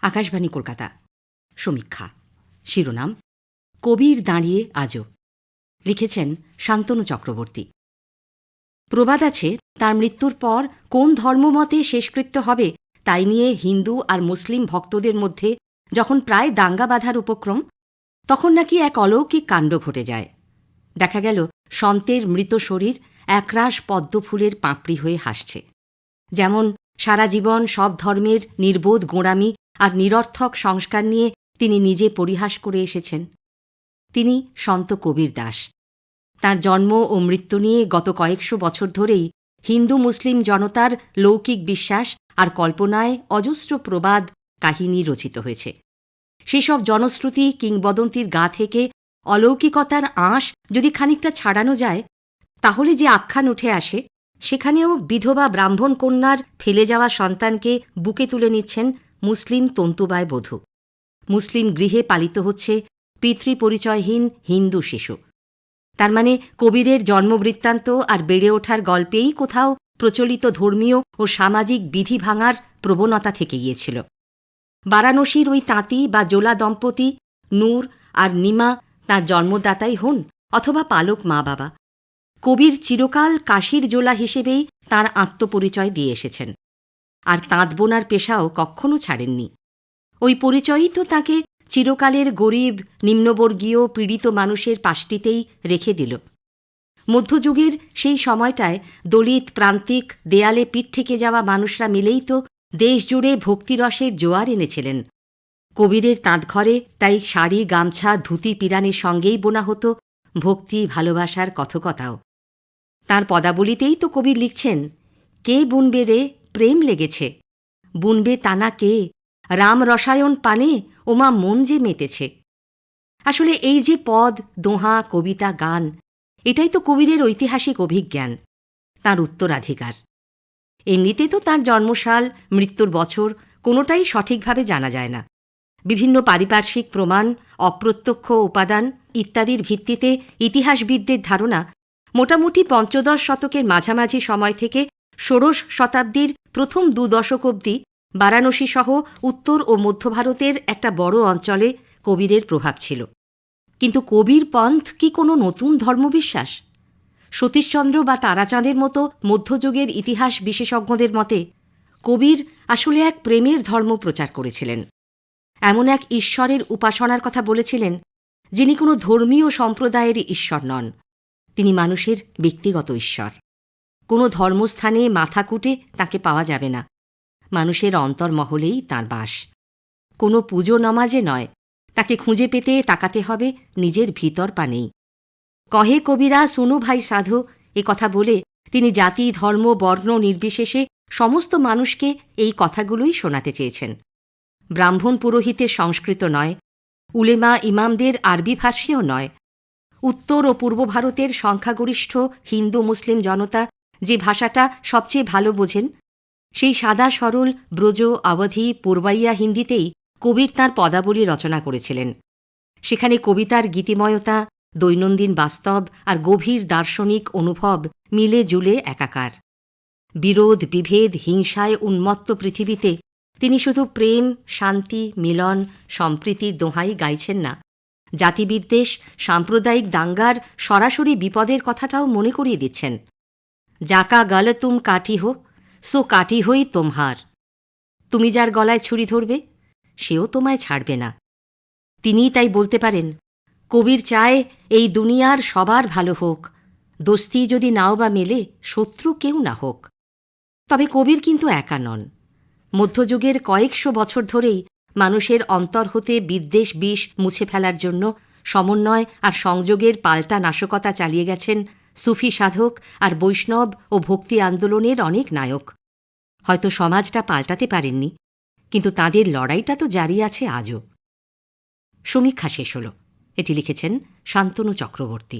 আকাশবাণী কলকাতা। সমীক্ষা। শিরোনাম, কবির দাঁড়িয়ে আজও। লিখেছেন শান্তনু চক্রবর্তী। প্রবাদ আছে, তার মৃত্যুর পর কোন ধর্মমতে শেষকৃত্য হবে, তাই নিয়ে হিন্দু আর মুসলিম ভক্তদের মধ্যে যখন প্রায় দাঙ্গা বাঁধার উপক্রম, তখন নাকি এক অলৌকিক কাণ্ড ঘটে যায়। দেখা গেল, সন্তের মৃত শরীর একরাশ পদ্মফুলের পাঁপড়ি হয়ে হাসছে। যেমন, সারা জীবন সব ধর্মের নির্বোধ গোঁড়ামি নিরর্থক সংস্কার নিয়ে তিনি নিজে পরিহাস করে এসেছেন। তিনি সন্ত কবির দাস। তার জন্ম ও মৃত্যু নিয়ে গত কয়েকশো বছর ধরেই হিন্দু মুসলিম জনতার লৌকিক বিশ্বাস আর কল্পনায় অজস্র প্রবাদ কাহিনী রচিত হয়েছে। সেসব জনশ্রুতি কিংবদন্তির গা থেকে অলৌকিকতার আঁশ যদি খানিকটা ছাড়ানো যায়, তাহলে যে আখ্যান উঠে আসে, সেখানেও বিধবা ব্রাহ্মণ কন্যার ফেলে যাওয়া সন্তানকে বুকে তুলে নিচ্ছেন মুসলিম তন্তুবায় বধূ। মুসলিম গৃহে পালিত হচ্ছে পিতৃপরিচয়হীন হিন্দু শিশু। তার মানে কবিরের জন্মবৃত্তান্ত আর বেড়ে ওঠার গল্পেই কোথাও প্রচলিত ধর্মীয় ও সামাজিক বিধি ভাঙার প্রবণতা থেকে গিয়েছিল। বারাণসীর ওই তাঁতি বা জোলা দম্পতি নূর আর নিমা তার জন্মদাতাই হন অথবা পালক মা বাবা। কবির চিরকাল কাশির জোলা হিসেবেই তার আত্মপরিচয় দিয়ে এসেছেন। আর তাঁত বোনার পেশাও কখনো ছাড়েননি। ওই পরিচয়ই তো তাকে চিরকালের গরিব, নিম্নবর্গীয়, পীড়িত মানুষের পাশটিতেই রেখে দিল। মধ্যযুগের সেই সময়টায় দলিত, প্রান্তিক, দেয়ালে পিঠ ঠেকে যাওয়া মানুষরা মিলেই তো দেশজুড়ে ভক্তিরসের জোয়ার এনেছিলেন। কবিরের তাঁতঘরে তাই শাড়ি, গামছা, ধুতি, পিরানের সঙ্গেই বোনা হতো ভক্তি, ভালোবাসার কথকতাও। তার পদাবলিতেই তো কবির লিখছেন, কে বুনবে রে প্রেম লেগেছে। বুনবে তানা কে? রাম রসায়ন পানে ওমা মন যে মেতেছে। আসলে এই যে পদ, দোহা, কবিতা, গান, এটাই তো কবিরের ঐতিহাসিক অভিজ্ঞান, তার উত্তরাধিকার। এমনিতে তো তার জন্মসাল, মৃত্যুর বছর কোনোটাই সঠিকভাবে জানা যায় না। বিভিন্ন পারিপার্শ্বিক প্রমাণ, অপ্রত্যক্ষ উপাদান ইত্যাদির ভিত্তিতে ইতিহাসবিদদের ধারণা মোটামুটি পঞ্চদশ শতকের মাঝামাঝি সময় থেকে ষোড়শ শতাব্দীর প্রথম দু দশক অবধি বারাণসী সহ উত্তর ও মধ্য ভারতের একটা বড় অঞ্চলে কবিরের প্রভাব ছিল। কিন্তু কবির পন্থ কি কোনো নতুন ধর্মবিশ্বাস? সতীশচন্দ্র বা তারাচাঁদের মতো মধ্যযুগের ইতিহাস বিশেষজ্ঞদের মতে, কবির আসলে এক প্রেমের ধর্ম প্রচার করেছিলেন। এমন এক ঈশ্বরের উপাসনার কথা বলেছিলেন, যিনি কোনো ধর্মীয় সম্প্রদায়ের ঈশ্বর নন। তিনি মানুষের ব্যক্তিগত ঈশ্বর। কোনো ধর্মস্থানে মাথা কুটে তাকে পাওয়া যাবে না। মানুষের অন্তর্মহলেই তাঁর বাস। কোনো পুজো নমাজে নয়। তাকে খুঁজে পেতে তাকাতে হবে নিজের ভিতর পানেই। কহে কবিরা সুনু ভাই সাধু, এ কথা বলে তিনি জাতি, ধর্ম, বর্ণ নির্বিশেষে সমস্ত মানুষকে এই কথাগুলোই শোনাতে চেয়েছেন। ব্রাহ্মণ পুরোহিতের সংস্কৃত নয়, উলেমা ইমামদের আরবি ভাষীয় নয়। উত্তর ও পূর্ব ভারতের সংখ্যাগরিষ্ঠ হিন্দু মুসলিম জনতা যে ভাষাটা সবচেয়ে ভালো বোঝেন, সেই সাদা সরল ব্রজ অবধি পূর্বাইয়া হিন্দিতেই কবির তাঁর পদাবলী রচনা করেছিলেন। সেখানে কবিতার গীতিময়তা, দৈনন্দিন বাস্তব আর গভীর দার্শনিক অনুভব মিলে জুলে একাকার। বিরোধ, বিভেদ, হিংসায় উন্মত্ত পৃথিবীতে তিনি শুধু প্রেম, শান্তি, মিলন সম্প্রীতির দোহাই গাইছেন না। জাতিবিদ্বেষ, সাম্প্রদায়িক দাঙ্গার সরাসরি বিপদের কথাটাও মনে করিয়ে দিচ্ছেন। জাকা গল তুম কাটি হো, সো কাটি হই তোমহার তুমি যার গলায় ছুরি ধরবে, সেও তোমায় ছাড়বে না। তিনিই তাই বলতে পারেন, কবির চায় এই দুনিয়ার সবার ভালো হোক, দোস্তি যদি নাও বা মেলে, শত্রু কেউ না হোক। তবে কবির কিন্তু একা নন। মধ্যযুগের কয়েকশো বছর ধরেই মানুষের অন্তর হতে বিদ্বেষ বিষ মুছে ফেলার জন্য সমন্বয় আর সংযোগের পাল্টা নাশকতা চালিয়ে গেছেন সুফি সাধক আর বৈষ্ণব ও ভক্তি আন্দোলনের অনেক নায়ক। হয়তো সমাজটা পাল্টাতে পারেননি, কিন্তু তাদের লড়াইটা তো জারি আছে আজও। সমীক্ষা শেষ হল। এটি লিখেছেন শান্তনু চক্রবর্তী।